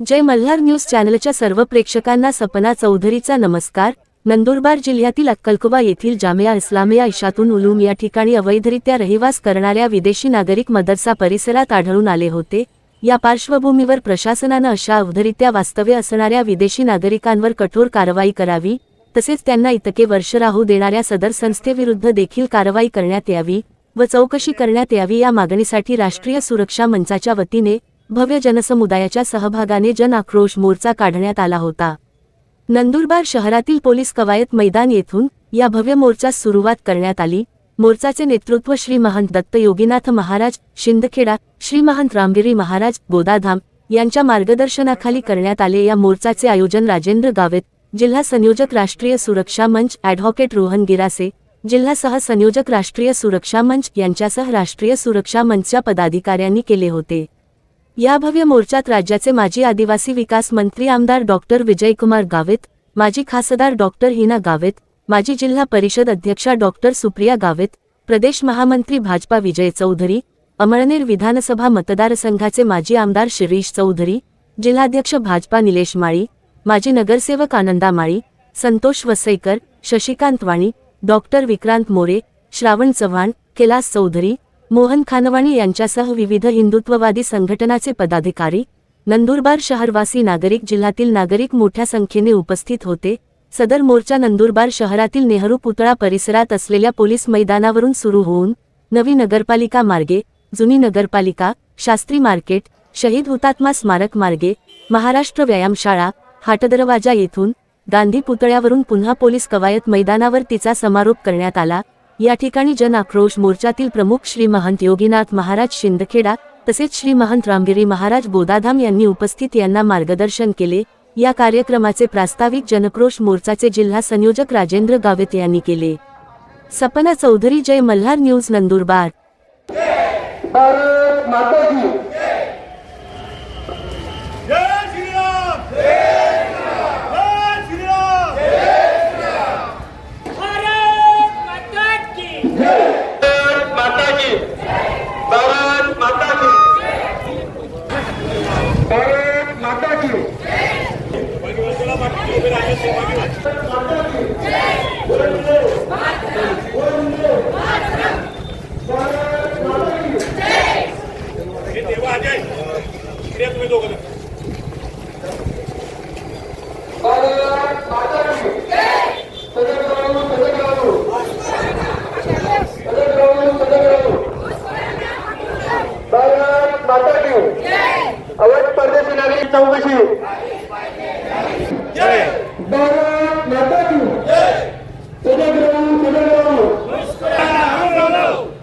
जय Malhar news चॅनलच्या सर्व प्रेक्षकांना सपना चौधरीचा नमस्कार. नंदुरबार जिल्ह्यातील अक्कलकुबा येथील जामिया इस्लामिया इशातून उलूम या ठिकाणी अवैधरित्या रहिवास करणाऱ्या विदेशी नागरिक मदरसा परिसरात आढळून आले होते. या पार्श्वभूमीवर प्रशासनानं अशा अवधरित्या वास्तव्य असणाऱ्या विदेशी नागरिकांवर कठोर कारवाई करावी तसेच त्यांना इतके वर्ष राहू देणाऱ्या सदर संस्थेविरुद्ध देखील कारवाई करण्यात यावी व चौकशी करण्यात यावी या मागणीसाठी राष्ट्रीय सुरक्षा मंचाच्या वतीने भव्य जनसमुदायाच्या सहभागाने जन आक्रोश मोर्चा काढण्यात आला होता. नंदुरबार शहरातील पोलीस कवायत मैदान येथून या भव्य मोर्चास सुरुवात करण्यात आली. मोर्चाचे नेतृत्व श्री महंत दत्त योगीनाथ महाराज शिंदखेडा श्री महंत रामगिरी महाराज गोदाधाम यांच्या मार्गदर्शनाखाली करण्यात आले. या मोर्चाचे आयोजन राजेंद्र गावेत जिल्हा संयोजक राष्ट्रीय सुरक्षा मंच ॲडव्होकेट रोहन गिरासे जिल्हा सहसंयोजक राष्ट्रीय सुरक्षा मंच यांच्यासह राष्ट्रीय सुरक्षा मंचच्या पदाधिकाऱ्यांनी केले होते. या भव्य मोर्चात राज्याचे माजी आदिवासी विकास मंत्री आमदार डॉक्टर विजयकुमार गावित माजी खासदार डॉक्टर हिना गावित माजी जिल्हा परिषद अध्यक्षा डॉक्टर सुप्रिया गावित प्रदेश महामंत्री भाजपा विजय चौधरी अमळनेर विधानसभा मतदारसंघाचे माजी आमदार शिरीष चौधरी जिल्हाध्यक्ष भाजपा निलेश माळी माजी नगरसेवक आनंदा माळी संतोष वसईकर शशिकांत वाणी डॉक्टर विक्रांत मोरे श्रावण चव्हाण कैलास चौधरी मोहन खानवाणी यांच्यासह विविध हिंदुत्ववादी संघटनाचे पदाधिकारी नंदुरबार शहरवासी नागरिक जिल्ह्यातील नागरिक मोठ्या संख्येने उपस्थित होते. सदर मोर्चा नंदुरबार शहरातील नेहरू पुतळा परिसरात असलेल्या पोलीस मैदानावरून सुरू होऊन नवी नगरपालिका मार्गे जुनी नगरपालिका शास्त्री मार्केट शहीद हुतात्मा स्मारक मार्गे महाराष्ट्र व्यायामशाळा हाटदरवाजा येथून गांधी पुतळ्यावरून पुन्हा पोलीस कवायत मैदानावर तिचा समारोप करण्यात आला. या ठिकाणी जन आक्रोश मोर्चातील प्रमुख श्री महंत योगीनाथ महाराज शिंदखेडा तसेच श्री महंत रामगिरी महाराज बोदाधाम यांनी उपस्थित यांना मार्गदर्शन केले. या कार्यक्रमाचे प्रास्ताविक जनक्रोश मोर्चाचे जिल्हा संयोजक राजेंद्र गावित यांनी केले. सपना चौधरी जय मल्हार न्यूज नंदुरबार भारत माता की जय श्रीराम जय श्रीराम जय श्रीराम भारत माता की भारत माता की भारत माता की भारत माता की हे देवा अजय इकडे या तुम्ही दोघं भारत माता की सजग राहू सजग राहू सजग राहू सजग राहू भारत माता की अवैध परदेशी नागरिक चौकशी भारत माता की सजग राहू सजग राहू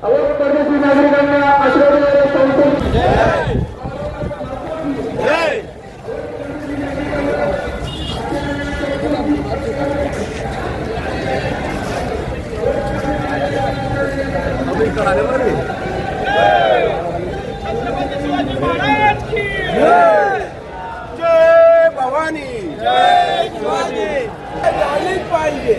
अवैध परदेशी नागरिकांना आश्रय देणाऱ्या चौकशी जय महाराज की जय भवानी जय शिवाजी झालीच पाहिजे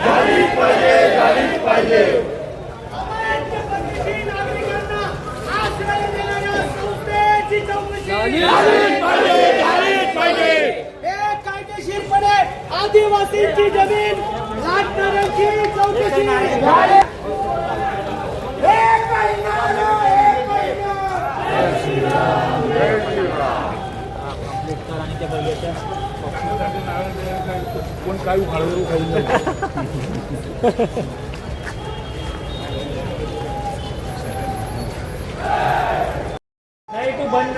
झालीच पाहिजे झालीच पाहिजे परदेशी नागरिकांना आश्रय देणाऱ्या संस्थेची चौकशी झालीच पाहिजे झालीच पाहिजे हे कायदेशीरपणे आदिवासींची जमीन लाटणाऱ्यांची चौकशी एक महिना एक महिना कोण काय उखाडू खाऊ नाही तू बंद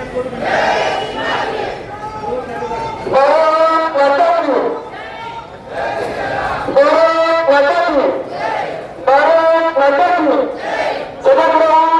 माता की भारत माता की भारत माता की सजग राहू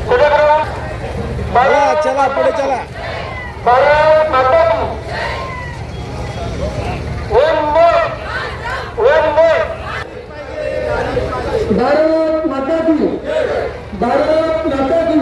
सजग राहू हर हर पुढे चला. भारत माता की भारत माता की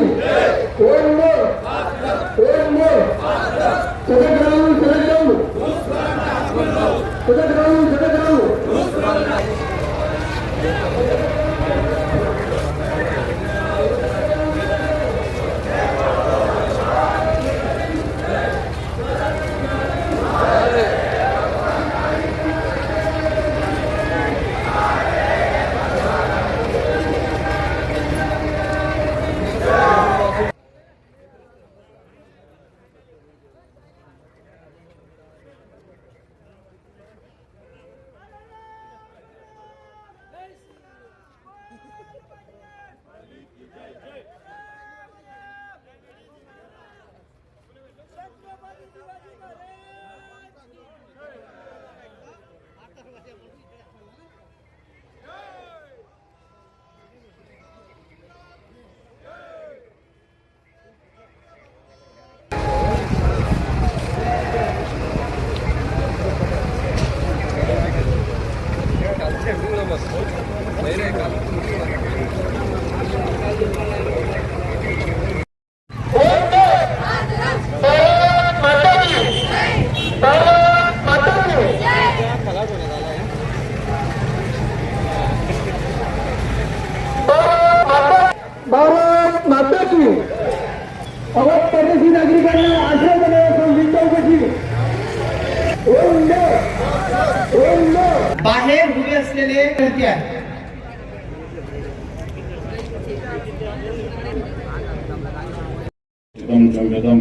भारत माता की भारत परदेशी नागरिकांना आश्रय देण्याची चौकशी बाहेर उभे असलेले आहेत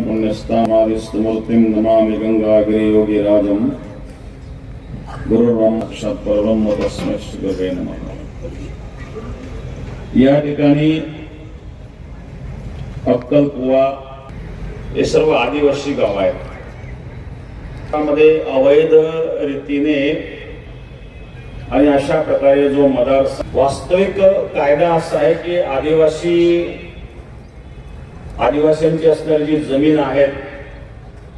पुण्यस्तामादिस्तमूर्तिं नमामि गङ्गागिरियोगिराजं गुरुर्ब्रह्मक्षत्परब्रह्म तस्मै श्रीगुरवे नमः. या ठिकाणी अक्कलकुवा हे सर्व आदिवासी गाव आहेत. त्यामध्ये अवैध रीतीने आणि अशा प्रकारे जो मदार वास्तविक कायदा असा आहे की आदिवासी आदिवासींची असणारी जी जमीन आहे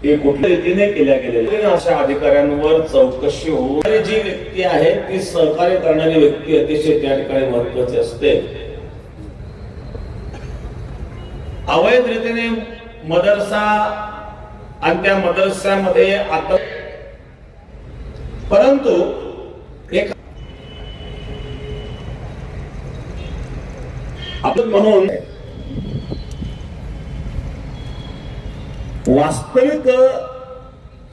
ती कुठल्या रीतीने केल्या गेलेल्या अशा अधिकाऱ्यांवर चौकशी होऊन जी व्यक्ती आहे ती सहकार्य करणारी व्यक्ती अतिशय त्या ठिकाणी महत्वाची असते. अवैध रीतीने मदरसा आणि त्या मदरसामध्ये आता परंतु एक आपण म्हणून वास्तविक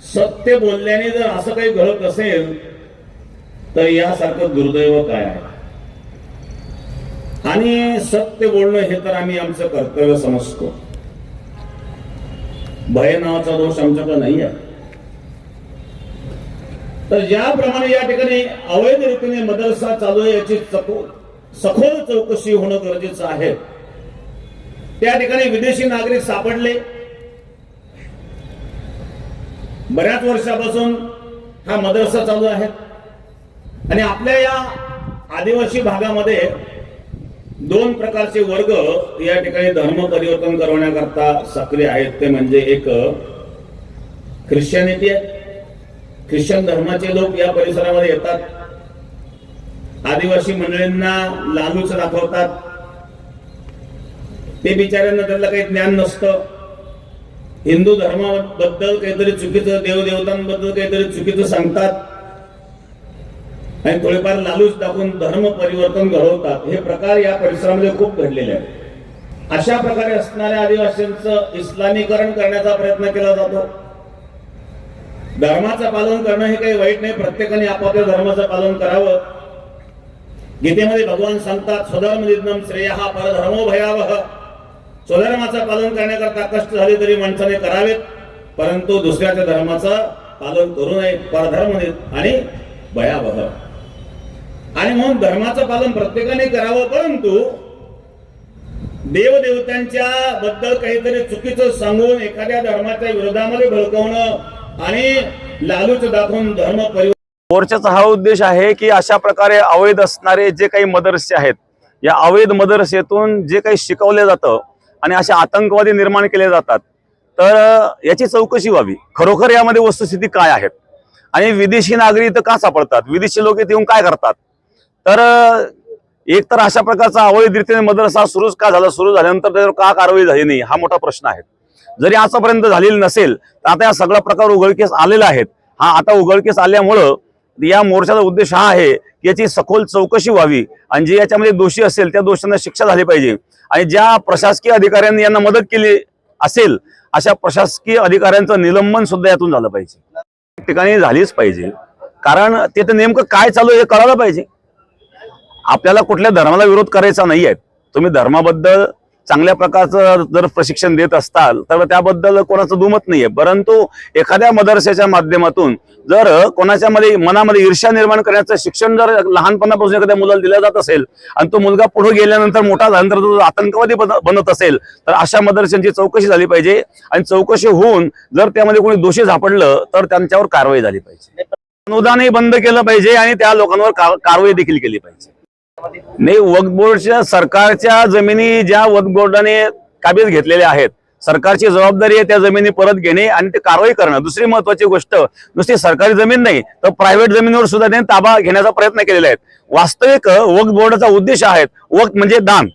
सत्य बोलल्याने जर असं काही घडत असेल तर यासारखं दुर्दैव काय आहे? आणि सत्य बोलणं हे तर आम्ही आमचं कर्तव्य समजतो. भय नावाचा दोष आमच्याकडे नाही आहे. तर ज्याप्रमाणे या ठिकाणी अवैध रीतीने मदरसा चालू आहे याची चको- सखोल चौकशी होणं गरजेचं आहे. त्या ठिकाणी विदेशी नागरिक सापडले. बऱ्याच वर्षापासून हा मदरसा चालू आहे. आणि आपल्या या आदिवासी भागामध्ये दोन प्रकारचे वर्ग या ठिकाणी धर्म परिवर्तन करवण्याकरता सक्रिय आहेत. ते म्हणजे एक ख्रिश्चनिटी आहे. ख्रिश्चन धर्माचे लोक या परिसरामध्ये येतात. आदिवासी मंडळींना लालूच दाखवतात. ते बिचाऱ्यांना त्यांना काही ज्ञान नसतं. हिंदू धर्माबद्दल काहीतरी चुकीचं देवदेवतांबद्दल काहीतरी चुकीचं सांगतात. आणि थोडेफार लालूच दाखवून धर्म परिवर्तन घडवतात. हे प्रकार या परिसरामध्ये खूप घडलेले आहेत. अशा प्रकारे असणाऱ्या आदिवासींचं इस्लामीकरण करण्याचा प्रयत्न केला जातो. धर्माचं पालन करणं हे काही वाईट नाही. प्रत्येकाने आपापल्या धर्माचं पालन करावं. गीतेमध्ये भगवान सांगतात स्वधर्म निधनम श्रेय हा परधर्मो भयावह. स्वधर्माचं पालन करण्याकरता कष्ट झाले तरी माणसाने करावेत परंतु दुसऱ्याच्या धर्माचं पालन करू नये परधर्म आणि भयावह. आणि म्हणून धर्माचं पालन प्रत्येकाने करावं परंतु देवदेवतांच्या बद्दल काहीतरी चुकीचं सांगून एखाद्या धर्माच्या विरोधामध्ये भडकवणं आणि लालूच दाखवून धर्म परिवर्तन मोर्चाचा हा उद्देश आहे की अशा प्रकारे अवैध असणारे जे काही मदरसे आहेत या अवैध मदरसेतून जे काही शिकवलं जातं आणि असे आतंकवादी निर्माण केले जातात तर याची चौकशी व्हावी. खरोखर यामध्ये वस्तुस्थिती काय आहेत? आणि विदेशी नागरिक इथं का सापडतात? विदेशी लोक इथे येऊन काय करतात? तर एक तर अशा प्रकारचा अवैधरीतीने मदरसा सुरूच का झाला? सुरू झाल्यानंतर त्याच्यावर का कारवाई झाली नाही? हा मोठा प्रश्न आहे. जरी आतापर्यंत झालेली नसेल तर आता या सगळा प्रकार उघडकीस आलेला आहेत हा आता उघडकीस आल्यामुळं या मोर्चाचा उद्देश हा आहे की याची सखोल चौकशी व्हावी. आणि जे याच्यामध्ये दोषी असेल त्या दोषांना शिक्षा झाली पाहिजे. आणि ज्या प्रशासकीय अधिकाऱ्यांनी यांना मदत केली असेल अशा प्रशासकीय अधिकाऱ्यांचं निलंबन सुद्धा यातून झालं पाहिजे. ठिकाणी झालीच पाहिजे. कारण तिथे नेमकं काय चालू आहे हे कळायला पाहिजे. आपल्याला कुठल्या धर्माला विरोध करायचा नाहीये. तुम्ही धर्माबद्दल चांगल्या प्रकारचं जर प्रशिक्षण देत असताल तर त्याबद्दल कोणाचं दुमत नाहीये. परंतु एखाद्या मदरशाच्या माध्यमातून जर कोणाच्या मध्ये मनामध्ये ईर्ष्या निर्माण करण्याचं शिक्षण जर लहानपणापासून एखाद्या मुलाला दिलं जात असेल आणि तो मुलगा पुढे गेल्यानंतर मोठा झाल्यानंतर तो आतंकवादी बन- बनत असेल तर अशा मदरशांची चौकशी झाली पाहिजे आणि चौकशी होऊन जर त्यामध्ये कोणी दोषी झापडलं तर त्यांच्यावर कारवाई झाली पाहिजे. अनुदानही बंद केलं पाहिजे आणि त्या लोकांवर कारवाई देखील केली पाहिजे. नाही वक्फ बोर्डच्या सरकारच्या जमिनी ज्या वक्फ बोर्डाने काबीज घेतलेल्या आहेत सरकारची जबाबदारी आहे त्या जमिनी परत घेणे आणि ते कारवाई करणं. दुसरी महत्वाची गोष्ट नुसती सरकारी जमीन नाही तर प्रायव्हेट जमिनीवर सुद्धा त्यांनी ताबा घेण्याचा प्रयत्न केलेला आहे. वास्तविक वक्फ बोर्डाचा उद्देश आहे वक्फ म्हणजे दान.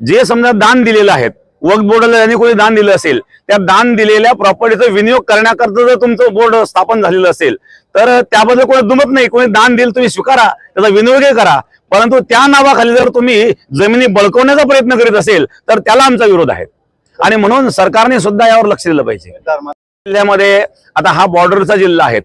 जे समजा दान दिलेलं आहे वक्फ बोर्डाला ज्यांनी कोणी दान दिलं असेल त्या दान दिलेल्या प्रॉपर्टीचा विनियोग करण्याकरता जर तुमचं बोर्ड स्थापन झालेलं असेल तर त्याबद्दल कोणी दुमत नाही कोणी दान दिलं तुम्ही स्वीकारा त्याचा विनियोगही करा. परंतु त्या नावाखाली जर तुम्ही जमिनी बळकवण्याचा प्रयत्न करीत असेल तर त्याला आमचा विरोध आहे. आणि म्हणून सरकारने सुद्धा यावर लक्ष दिलं पाहिजे. जिल्ह्यामध्ये आता हा बॉर्डरचा जिल्हा आहे.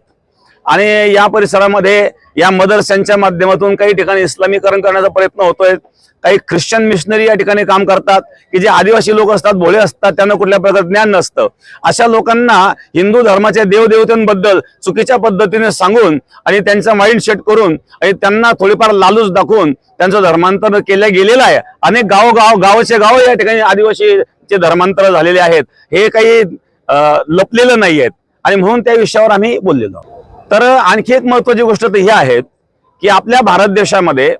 आणि या परिसरामध्ये या मदरशांच्या माध्यमातून काही ठिकाणी इस्लामीकरण करण्याचा प्रयत्न होतोय. काही ख्रिश्चन मिशनरी या ठिकाणी काम करतात की जे आदिवासी लोक असतात भोळे असतात त्यांना कुठल्या प्रकारचं ज्ञान नसतं. अशा लोकांना हिंदू धर्माच्या देवदेवतांबद्दल चुकीच्या पद्धतीने सांगून आणि त्यांचा माइंड सेट करून आणि त्यांना थोडीफार लालूच दाखवून त्यांचं धर्मांतर केलं गेलेलं आहे. अनेक गावोगाव गावचे गावाचे गाव या ठिकाणी आदिवासीचे धर्मांतर झालेले आहेत. हे काही लपलेलं नाही आहेत आणि म्हणून त्या विषयावर आम्ही बोललेलो आहोत. तर आणखी एक महत्वाची गोष्ट तर ही आहे की आपल्या भारत देशामध्ये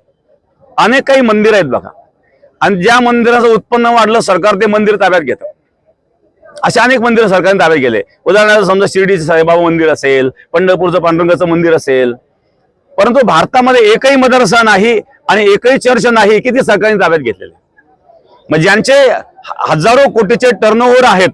अनेक काही मंदिर आहेत बघा. आणि ज्या मंदिराचं उत्पन्न वाढलं सरकार ते मंदिर ताब्यात घेतं. असे अनेक मंदिर सरकारने ताब्यात गेले उदाहरणार्थ समजा शिर्डीचं साईबाबा मंदिर असेल पंढरपूरचं पांडुरंगाचं मंदिर असेल. परंतु भारतामध्ये एकही मदरसा नाही आणि एकही चर्च नाही की ते सरकारने ताब्यात घेतलेले मग ज्यांचे हजारो कोटीचे टर्नओव्हर आहेत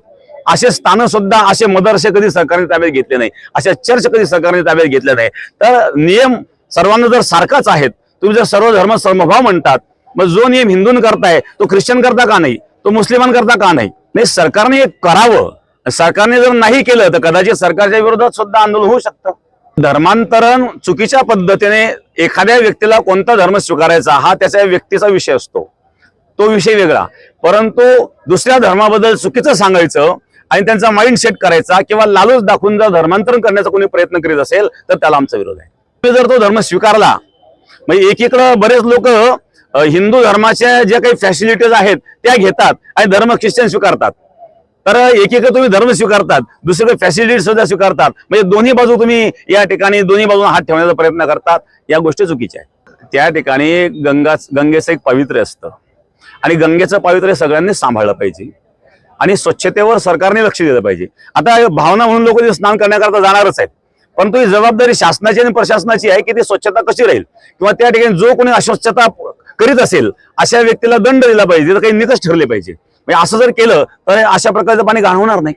असे स्थानं सुद्धा असे मदरसे कधी सरकारने ताब्यात घेतले नाही अशा चर्च कधी सरकारने ताब्यात घेतले नाही. तर नियम सर्वांना जर सारखाच आहेत तुम्ही जर सर्व धर्म समभाव म्हणतात मग जो नियम हिंदून करताय तो ख्रिश्चन करता का नाही? तो मुस्लिमांकरता का नाही? नाही सरकारने हे करावं. सरकारने जर नाही केलं तर कदाचित सरकारच्या विरोधात सुद्धा आंदोलन होऊ शकतं. धर्मांतरण चुकीच्या पद्धतीने एखाद्या व्यक्तीला कोणता धर्म स्वीकारायचा हा त्याच्या व्यक्तीचा विषय असतो. तो विषय वेगळा. परंतु दुसऱ्या धर्माबद्दल चुकीचं सांगायचं आणि त्यांचा माइंड सेट करायचा किंवा लालूच दाखवून जर धर्मांतरण करण्याचा कोणी प्रयत्न करीत असेल तर त्याला आमचा विरोध आहे. तुम्ही जर तो धर्म स्वीकारला म्हणजे एकीकडं बरेच लोक हिंदू धर्माच्या ज्या काही फॅसिलिटीज आहेत त्या घेतात आणि धर्म ख्रिश्चन स्वीकारतात. तर एकीकडे तुम्ही धर्म स्वीकारतात दुसरीकडे फॅसिलिटी सुद्धा स्वीकारतात. म्हणजे दोन्ही बाजू तुम्ही या ठिकाणी दोन्ही बाजूला हात ठेवण्याचा प्रयत्न करतात या गोष्टी चुकीच्या आहेत. त्या ठिकाणी गंगा गंगेचं एक पावित्र्य असतं. आणि गंगेचं पावित्र्य सगळ्यांनी सांभाळलं पाहिजे. आणि स्वच्छतेवर सरकारने लक्ष दिलं पाहिजे. आता भावना म्हणून लोक स्नान करण्याकरता जाणारच आहेत. परंतु ही जबाबदारी शासनाची आणि प्रशासनाची आहे की ती स्वच्छता कशी राहील? किंवा त्या ठिकाणी जो कोणी अस्वच्छता करीत असेल अशा व्यक्तीला दंड दिला पाहिजे तर काही निकष ठरले पाहिजे. म्हणजे असं जर केलं तर अशा प्रकारचं पाणी घाण होणार नाही.